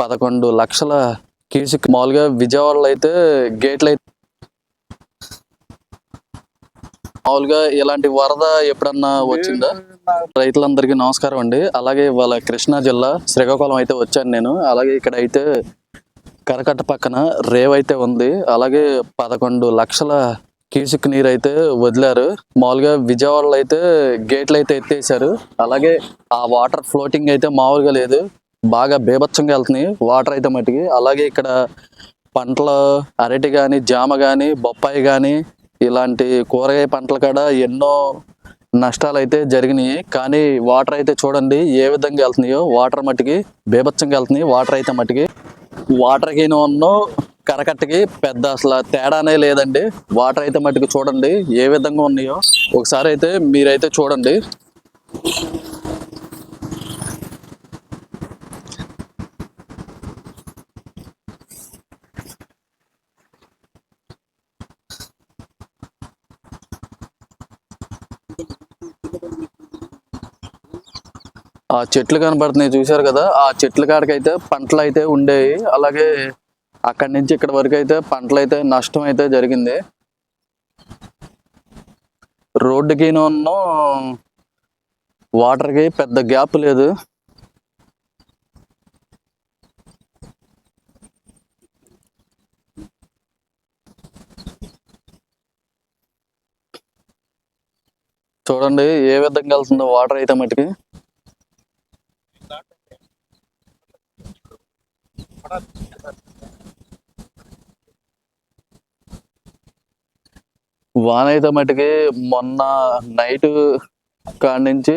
పదకొండు లక్షల క్యూసిక్. మామూలుగా విజయవాడలో అయితే గేట్లు అయితే మామూలుగా ఇలాంటి వరద ఎప్పుడన్నా వచ్చిందా? రైతులందరికీ నమస్కారం అండి. అలాగే ఇవాళ కృష్ణా జిల్లా శ్రీకాకుళం అయితే వచ్చాను నేను. అలాగే ఇక్కడ అయితే కరకట్ట పక్కన రేవ్ అయితే ఉంది. అలాగే పదకొండు లక్షల క్యూసిక్ నీరు అయితే వదిలారు. మామూలుగా విజయవాడలో అయితే గేట్లు అయితే ఎత్తేసారు. అలాగే ఆ వాటర్ ఫ్లోటింగ్ అయితే మామూలుగా లేదు. బాగా బేభత్సంగా వెళ్తున్నాయి. వాటర్ అయితే మట్టికి అలాగే ఇక్కడ పంటలు అరటి కానీ జామ కానీ బొప్పాయి కానీ ఇలాంటి కూరగాయ పంటల కాడ ఎన్నో నష్టాలు అయితే జరిగినాయి. కానీ వాటర్ అయితే చూడండి ఏ విధంగా వెళ్తున్నాయో. వాటర్ మట్టికి బేభత్సంగా వెళ్తున్నాయి. వాటర్ అయితే మట్టికి వాటర్కి ఉన్నో కరకట్టకి పెద్ద అసలు తేడానే లేదండి. వాటర్ అయితే మట్టికి చూడండి ఏ విధంగా ఉన్నాయో. ఒకసారి అయితే మీరైతే చూడండి. ఆ చెట్లు కనబడుతున్నాయి చూశారు కదా? ఆ చెట్ల కాడకైతే పంటలు అయితే ఉండేవి అలాగే అక్కడి నుంచి ఇక్కడ వరకు అయితే పంటలు అయితే నష్టం అయితే జరిగింది. రోడ్డుకి వాటర్కి పెద్ద గ్యాప్ లేదు. చూడండి ఏ విధంగా వెళ్తుందో వాటర్ అయితే మటుకి. వాన అయితే మటుకి మొన్న నైట్ కాడ నుంచి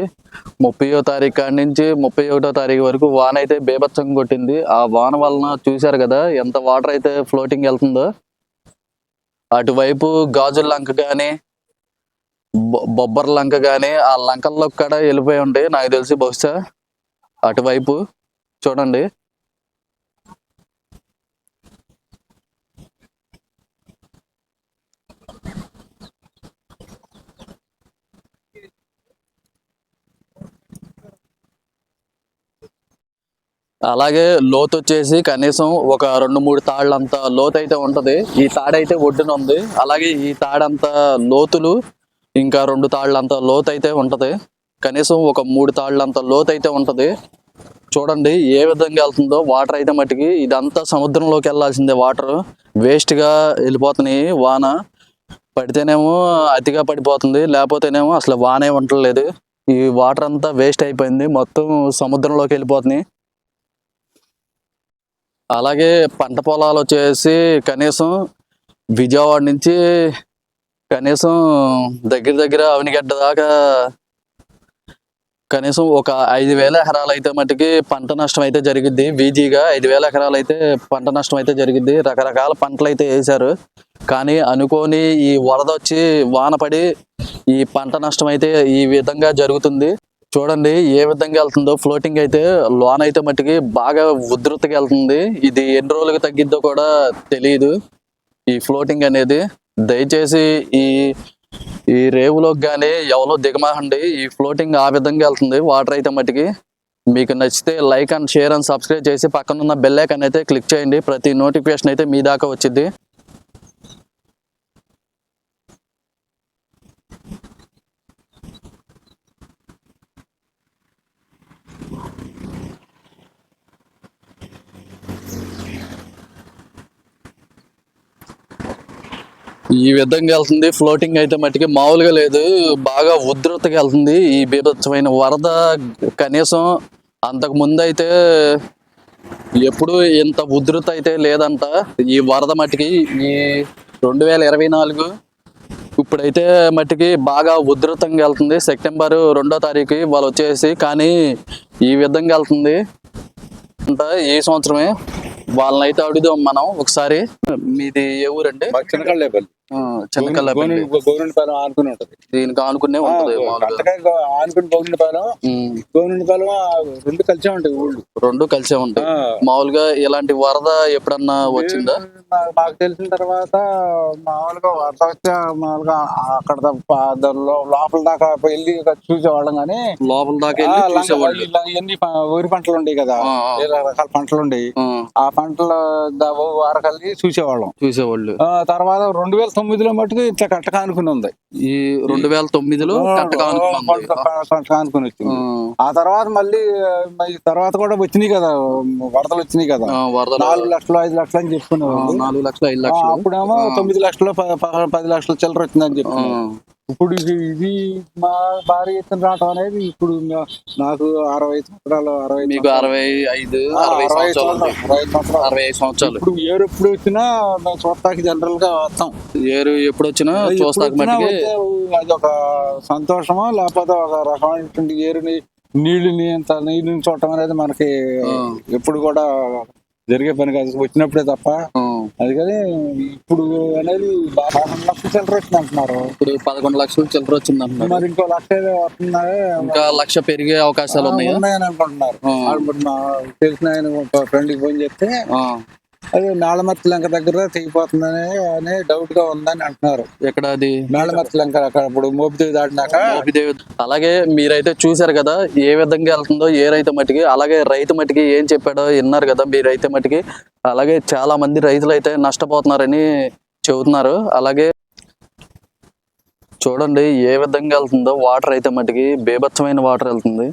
ముప్పయో తారీఖు కాడ నుంచి ముప్పై ఒకటో తారీఖు వరకు వాన అయితే బేభత్సంగా కొట్టింది. ఆ వాన వలన చూశారు కదా ఎంత వాటర్ అయితే ఫ్లోటింగ్ వెళ్తుందో. అటువైపు గాజుల లంక కానీ బొబ్బర్ లంక కానీ ఆ లంకల్లో కూడా వెళ్ళిపోయి ఉంటాయి నాకు తెలిసి బహుశా అటువైపు చూడండి. అలాగే లోతు వచ్చేసి కనీసం ఒక రెండు మూడు తాళ్ళంత లోతు అయితే ఉంటది. ఈ తాడైతే ఒడ్డున ఉంది. అలాగే ఈ తాడంత లోతులు ఇంకా రెండు తాళ్ళంత లోతు అయితే ఉంటది. కనీసం ఒక మూడు తాళ్ళంత లోతు అయితే చూడండి ఏ విధంగా వెళ్తుందో వాటర్ అయితే మట్టికి. ఇదంతా సముద్రంలోకి వెళ్ళాల్సిందే వాటర్. వేస్ట్గా వెళ్ళిపోతున్నాయి వాన. పడితేనేమో అతిగా పడిపోతుంది లేకపోతేనేమో అసలు వానే ఉండలేదు ఈ వాటర్ అంతా వేస్ట్ అయిపోయింది మొత్తం సముద్రంలోకి వెళ్ళిపోతున్నాయి. అలాగే పంట పొలాలు వచ్చేసి కనీసం విజయవాడ నుంచి కనీసం దగ్గర దగ్గర అవనిగడ్డ దాకా కనీసం ఒక ఐదు వేల ఎకరాలు అయితే మటుకి పంట నష్టం అయితే జరిగిద్ది. వీజీగా ఐదు వేల ఎకరాలు అయితే పంట నష్టం అయితే జరిగిద్ది. రకరకాల పంటలు అయితే వేశారు. కానీ అనుకోని ఈ వరద వచ్చి వాన పడి ఈ పంట నష్టం అయితే ఈ విధంగా జరుగుతుంది. చూడండి ఏ విధంగా వెళ్తుందో. ఫ్లోటింగ్ అయితే లోన్ అయితే మట్టికి బాగా ఉధృతిగా వెళ్తుంది. ఇది ఎన్ని రోజులకు తగ్గిద్దో కూడా తెలియదు ఈ ఫ్లోటింగ్ అనేది దయచేసి ఈ ఈ రేవులోకి కానీ ఎవరో దిగమాహండి ఈ ఫ్లోటింగ్ ఆ విధంగా వెళ్తుంది. వాటర్ అయితే మట్టికి. మీకు నచ్చితే like and share and subscribe చేసి పక్కన ఉన్న బెల్ ఐకాన్ అయితే క్లిక్ చేయండి. ప్రతి నోటిఫికేషన్ అయితే మీ దాకా వచ్చింది ఈ విధంగా వెళ్తుంది. ఫ్లోటింగ్ అయితే మట్టికి మామూలుగా లేదు. బాగా ఉధృతగా వెళ్తుంది ఈ బీభత్సమైన వరద కనీసం. అంతకు ముందు అయితే ఎప్పుడు ఇంత ఉధృత అయితే లేదంట. ఈ వరద మట్టికి ఈ రెండు వేల ఇరవై నాలుగు ఇప్పుడైతే మట్టికి బాగా ఉధృతంగా వెళ్తుంది. సెప్టెంబర్ రెండో తారీఖు వాళ్ళు వచ్చేసి కానీ ఈ విధంగా వెళ్తుంది. అంట ఈ సంవత్సరమే. వాళ్ళని అయితే అడుగుదాం మనం ఒకసారి. మీది ఏ ఊరండి? మాకు చిన్నకాళ్ళేపల్లి ఆ, చిన్నకల్లపల్లి గోవిందపాలెం ఆనుకుని ఉంటది. దీనికి ఆనుకునే ఉంటది ఆనుకుని గోవిందపాలెం ఉమ్, గోవిందపాలెం ఆ రెండు కలిసే ఉంటాయి ఊళ్ళు. రెండు కలిసే ఉంటాయి. మామూలుగా ఇలాంటి వరద ఎప్పుడన్నా వచ్చిందా? నాకు తెలిసిన తర్వాత మామూలుగా వరద వచ్చే మామూలుగా అక్కడ లోపల దాకా వెళ్ళి చూసేవాళ్ళం కానీ లోపల దాకా చూసేవాళ్ళు. ఇలా ఎన్ని వరి పంటలు ఉండేవి కదా. రకాల పంటలు ఉండేవి. ఆ, పంటల వారకల్లి చూసేవాళ్ళం. చూసేవాళ్ళు. ఆ, తర్వాత రెండు వేల తొమ్మిదిలో మటుకు ఇట్లా కట్టక అనుకుని ఉంది. ఈ రెండు వేల తొమ్మిదిలో కట్టగా అనుకున్నాం కట్టక అనుకుని వచ్చింది. ఆ. తర్వాత మళ్ళీ తర్వాత కూడా వచ్చినాయి కదా వరదలు వచ్చినాయి కదా. నాలుగు లక్షలు ఐదు లక్షలు అని ఆ, చెప్పుకునేవాళ్ళు నాలుగు లక్షలు ఐదు లక్షలు. అప్పుడేమో తొమ్మిది లక్షలు పది లక్షల చిల్లర వచ్చిందని చెప్పి ఇప్పుడు ఇది మా భారీ ఎత్తున రావటం అనేది ఇప్పుడు నా- నాకు అరవై సంవత్సరాలు అరవై మీకు అరవై ఐదు అరవై సంవత్సరాలు. అరవై ఐదు సంవత్సరాలు ఇప్పుడు ఏరు ఎప్పుడు వచ్చినా మేము చూడటానికి జనరల్గా వస్తాం ఏరు ఎప్పుడు వచ్చినా చూస్తాక అది ఒక సంతోషమా లేకపోతే ఒక రకమైనటువంటి ఏరుని నీళ్ళని అంత నీళ్ళని చూడటం అనేది మనకి. ఎప్పుడు కూడా జరిగే పని కాదు వచ్చినప్పుడే తప్ప. అది కానీ ఇప్పుడు అనేది బాగా లక్ష చిల్లర వచ్చింది అంటున్నారు. ఇప్పుడు పదకొండు లక్షలు చిల్లర వచ్చింది అంటున్నారు. మరి ఇంకో లక్ష వస్తున్నాయి? ఇంకా లక్ష పెరిగే అవకాశాలు ఉన్నాయా? అనుకుంటున్నారు. తెలిసిన ఆయన ఫ్రెండ్కి ఫోన్ చేస్తే ఆ, అది మేళమర్తి లంక దగ్గర తెగిపోతుందని అనే డౌట్గా ఉందని అంటున్నారు. ఎక్కడ అది మేళమర్తి లంక అక్కడ ఇప్పుడు మోపిదేవి దాటినాక మోపిదేవి అలాగే మీరైతే చూశారు కదా ఏ విధంగా వెళ్తుందో ఏ రైతు మట్టికి అలాగే రైతు మట్టికి ఏం చెప్పాడో విన్నారు కదా మీరైతే మట్టికి. అలాగే చాలా మంది రైతులు అయితే నష్టపోతున్నారని చెబుతున్నారు. అలాగే చూడండి ఏ విధంగా వెళ్తుందో వాటర్ అయితే మట్టికి బేభత్సమైన వాటర్ వెళ్తుంది.